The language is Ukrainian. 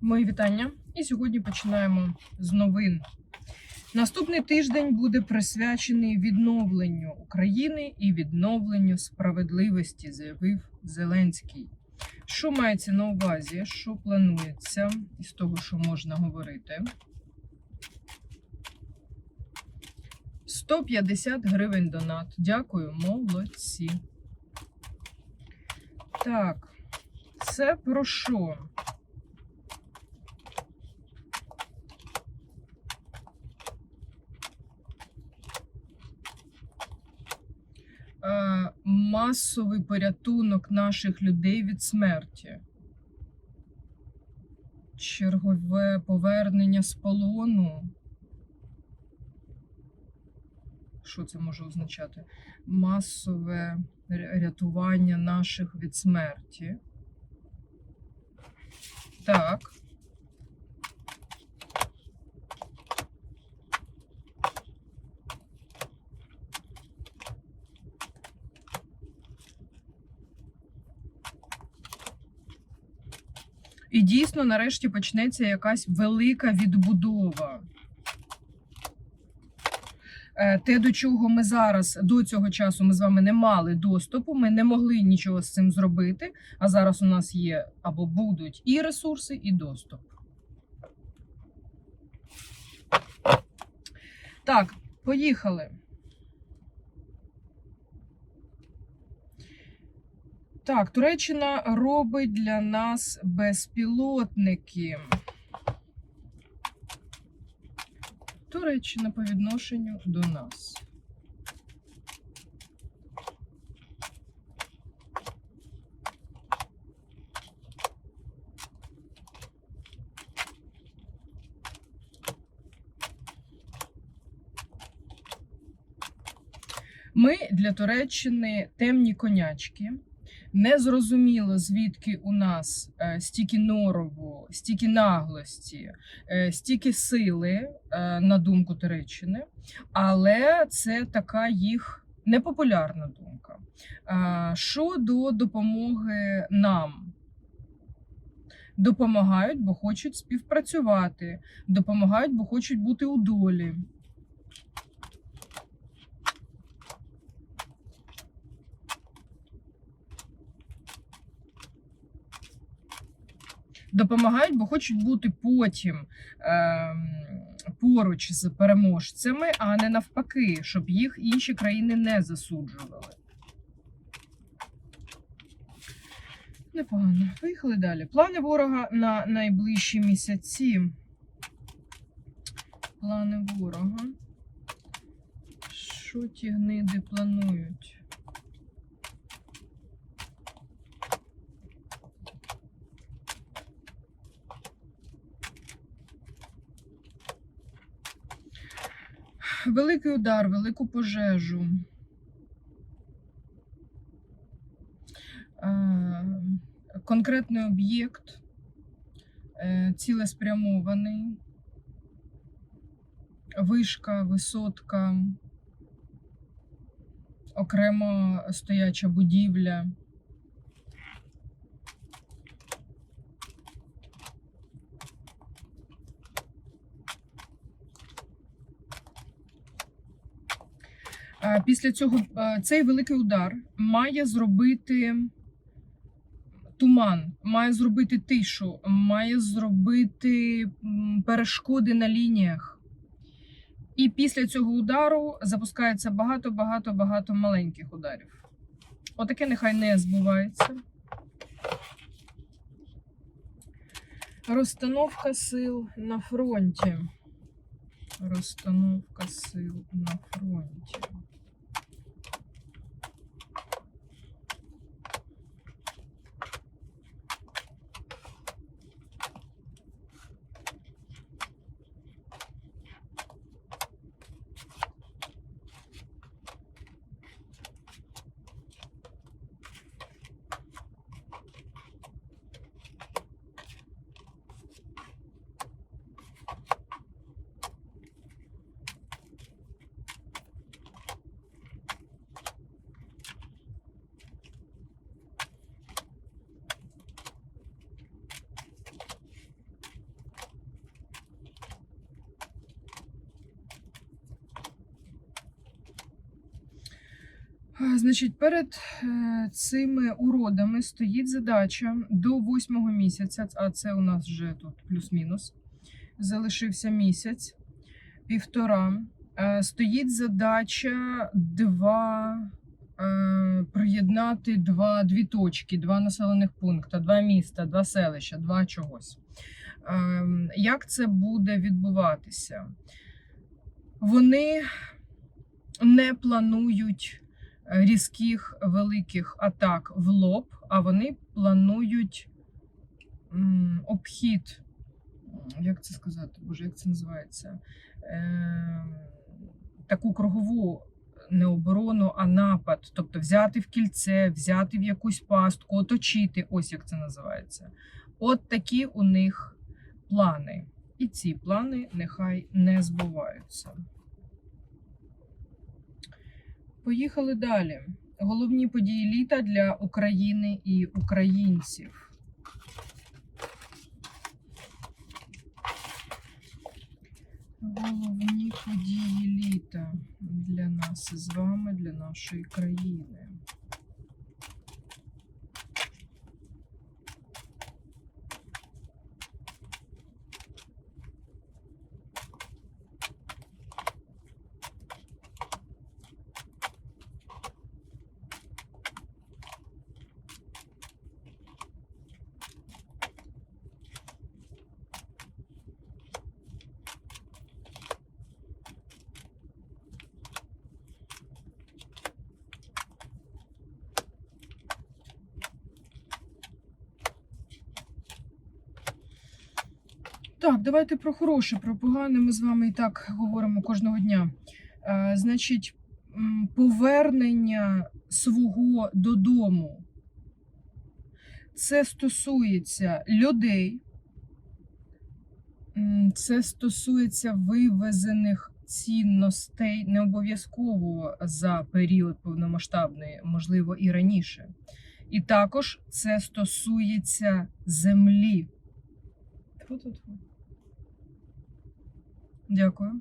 Мої вітання. І сьогодні починаємо з новин. Наступний тиждень буде присвячений відновленню України і відновленню справедливості, заявив Зеленський. Що мається на увазі? Що планується із того, що можна говорити? 150 гривень донат. Дякую, молодці. Так, це про що? Е, масовий порятунок наших людей від смерті. Чергове повернення з полону. Що це може означати? Масове рятування наших від смерті. Так. І дійсно, нарешті почнеться якась велика відбудова. Е, Те, до чого ми зараз до цього часу ми з вами не мали доступу, ми не могли нічого з цим зробити. А зараз у нас є або будуть і ресурси, і доступ. Так, поїхали. Так, Туреччина робить для нас безпілотники. Туреччина по відношенню до нас. Ми для Туреччини темні конячки. Незрозуміло, звідки у нас е, стільки норову, стільки наглості, е, стільки сили, е, на думку Туреччини, але це така їх непопулярна думка. Щодо допомоги нам, допомагають, бо хочуть співпрацювати, допомагають, бо хочуть бути у долі. Допомагають, бо хочуть бути потім ем, поруч з переможцями, а не навпаки, щоб їх інші країни не засуджували. Непогано. Поїхали далі. Плани ворога на найближчі місяці. Плани ворога. Що ті гниди планують? Великий удар, велику пожежу. Е, Конкретний об'єкт, е, цілеспрямований, вишка, висотка, окремо стояча будівля. Е, Після цього цей великий удар має зробити туман, має зробити тишу, має зробити перешкоди на лініях. І після цього удару запускається багато, багато, багато маленьких ударів. Отаке нехай не збувається. Розстановка сил на фронті. Розстановка сил на фронті. Значить, перед е, цими уродами стоїть задача до восьмого місяця, а це у нас вже тут плюс-мінус. Залишився місяць, півтора. Е, Стоїть задача два е, приєднати два, дві точки, два населених пункти, два міста, два селища, два чогось. Ем, Як це буде відбуватися? Вони не планують різких великих атак в лоб, а вони планують обхід. Як це сказати? Боже, як це називається? Ем, таку кругову не оборону, а напад. Тобто взяти в кільце, взяти в якусь пастку, оточити. Ось як це називається. От такі у них плани. І ці плани нехай не збуваються. Поїхали далі. Головні події літа для України і українців. Головні події літа для нас з вами, для нашої країни. Так, давайте про хороше, про погане. Ми з вами і так говоримо кожного дня. Е, значить, повернення свого додому. Це стосується людей, це стосується вивезених цінностей, не обов'язково за період повномасштабної, можливо, і раніше. І також це стосується землі. Тьфу-тьфу-тьфу. Дякую.